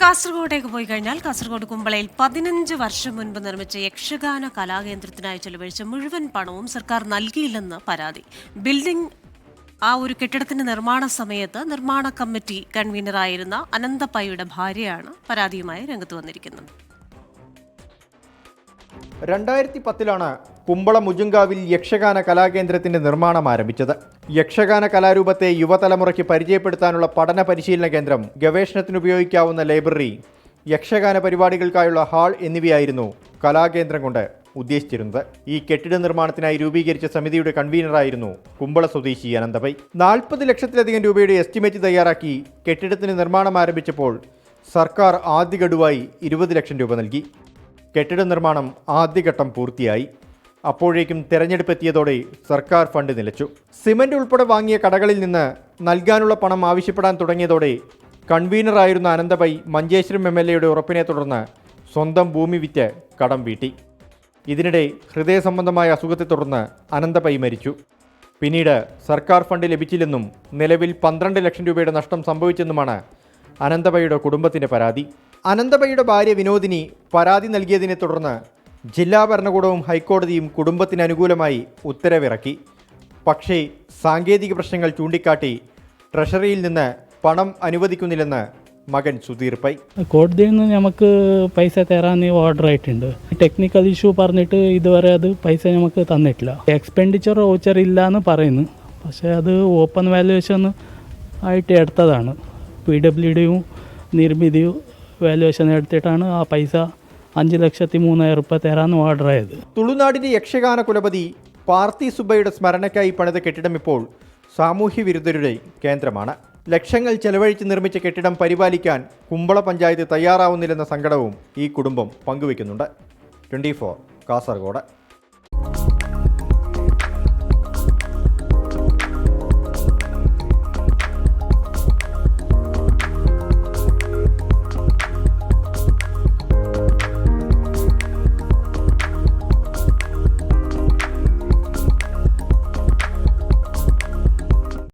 കാസർഗോഡേക്ക് പോയി കഴിഞ്ഞാൽ കാസർഗോഡ് കുമ്പളയിൽ പതിനഞ്ച് വർഷം മുൻപ് നിർമ്മിച്ച യക്ഷഗാന കലാകേന്ദ്രത്തിനായി ചെലവഴിച്ച മുഴുവൻ പണവും സർക്കാർ നൽകിയില്ലെന്ന് പരാതി. ബിൽഡിംഗ് ആ ഒരു കെട്ടിടത്തിന്റെ നിർമ്മാണ സമയത്ത് നിർമ്മാണ കമ്മിറ്റി കൺവീനറായിരുന്ന അനന്തപ്പയുടെ ഭാര്യയാണ് പരാതിയുമായി രംഗത്ത് വന്നിരിക്കുന്നത്. രണ്ടായിരത്തി പത്തിലാണ് കുമ്പളം മുജുങ്കാവിൽ യക്ഷഗാന കലാകേന്ദ്രത്തിന്റെ നിർമ്മാണം ആരംഭിച്ചത്. യക്ഷഗാന കലാരൂപത്തെ യുവതലമുറയ്ക്ക് പരിചയപ്പെടുത്താനുള്ള പഠന പരിശീലന കേന്ദ്രം ഗവേഷണത്തിനുപയോഗിക്കാവുന്ന ലൈബ്രറി യക്ഷഗാന പരിപാടികൾക്കായുള്ള ഹാൾ എന്നിവയായിരുന്നു കലാകേന്ദ്രം കൊണ്ട് ഉദ്ദേശിച്ചിരുന്നത്. ഈ കെട്ടിട നിർമ്മാണത്തിനായി രൂപീകരിച്ച സമിതിയുടെ കൺവീനറായിരുന്നു കുമ്പള സ്വദേശി അനന്തപൈ നാൽപ്പത് ലക്ഷത്തിലധികം രൂപയുടെ എസ്റ്റിമേറ്റ് തയ്യാറാക്കി കെട്ടിടത്തിന് നിർമ്മാണം ആരംഭിച്ചപ്പോൾ സർക്കാർ ആദ്യ ഗഡുവായി ഇരുപത് ലക്ഷം രൂപ നൽകി. കെട്ടിട നിർമ്മാണം ആദ്യഘട്ടം പൂർത്തിയായി. അപ്പോഴേക്കും തെരഞ്ഞെടുപ്പ് എത്തിയതോടെ സർക്കാർ ഫണ്ട് നിലച്ചു. സിമന്റ് ഉൾപ്പെടെ വാങ്ങിയ കടകളിൽ നിന്ന് നൽകാനുള്ള പണം ആവശ്യപ്പെടാൻ തുടങ്ങിയതോടെ കൺവീനറായിരുന്ന അനന്തപൈ മഞ്ചേശ്വരം എം എൽ എയുടെ ഉറപ്പിനെ തുടർന്ന് സ്വന്തം ഭൂമി വിറ്റ് കടം വീട്ടി. ഇതിനിടെ ഹൃദയ സംബന്ധമായ അസുഖത്തെ തുടർന്ന് അനന്തപൈ മരിച്ചു. പിന്നീട് സർക്കാർ ഫണ്ട് ലഭിച്ചില്ലെന്നും നിലവിൽ പന്ത്രണ്ട് ലക്ഷം രൂപയുടെ നഷ്ടം സംഭവിച്ചെന്നുമാണ് അനന്തപയുടെ കുടുംബത്തിന്റെ പരാതി. അനന്തപയുടെ ഭാര്യ വിനോദിനി പരാതി നൽകിയതിനെ തുടർന്ന് ജില്ലാ ഭരണകൂടവും ഹൈക്കോടതിയും കുടുംബത്തിന് അനുകൂലമായി ഉത്തരവിറക്കി. പക്ഷേ സാങ്കേതിക പ്രശ്നങ്ങൾ ചൂണ്ടിക്കാട്ടി ട്രഷറിയിൽ നിന്ന് പണം അനുവദിക്കുന്നില്ലെന്ന് മകൻ സുധീർ പൈ. കോടതിയിൽ നിന്ന് നമുക്ക് പൈസ തരാൻ ഓർഡർ ആയിട്ടുണ്ട്. ടെക്നിക്കൽ ഇഷ്യൂ പറഞ്ഞിട്ട് ഇതുവരെ അത് പൈസ നമുക്ക് തന്നിട്ടില്ല. എക്സ്പെൻഡിച്ചർ ഓച്ചർ ഇല്ല എന്ന് പറയുന്നു. പക്ഷേ അത് ഓപ്പൺ വാല്യുവേഷൻ ആയിട്ട് എടുത്തതാണ്. പി ഡബ്ല്യു ഡിയും നിർമ്മിതിയും വാല്യുവേഷൻ എടുത്തിട്ടാണ് ആ പൈസ അഞ്ച് ലക്ഷത്തി മൂന്നായിരം റുപ്യ തരാമെന്ന് ഓർഡർ ആയത് തുളുനാടിന്റെ യക്ഷഗാന കുലപതി പാർത്തി സുബ്ബയുടെ സ്മരണയ്ക്കായി പണിത കെട്ടിടം ഇപ്പോൾ സാമൂഹ്യ വിരുദ്ധരുടെ കേന്ദ്രമാണ്. ലക്ഷങ്ങൾ ചെലവഴിച്ച് നിർമ്മിച്ച കെട്ടിടം പരിപാലിക്കാൻ കുമ്പള പഞ്ചായത്ത് തയ്യാറാവുന്നില്ലെന്ന സങ്കടവും ഈ കുടുംബം പങ്കുവയ്ക്കുന്നുണ്ട് ട്വന്റി കാസർഗോഡ്.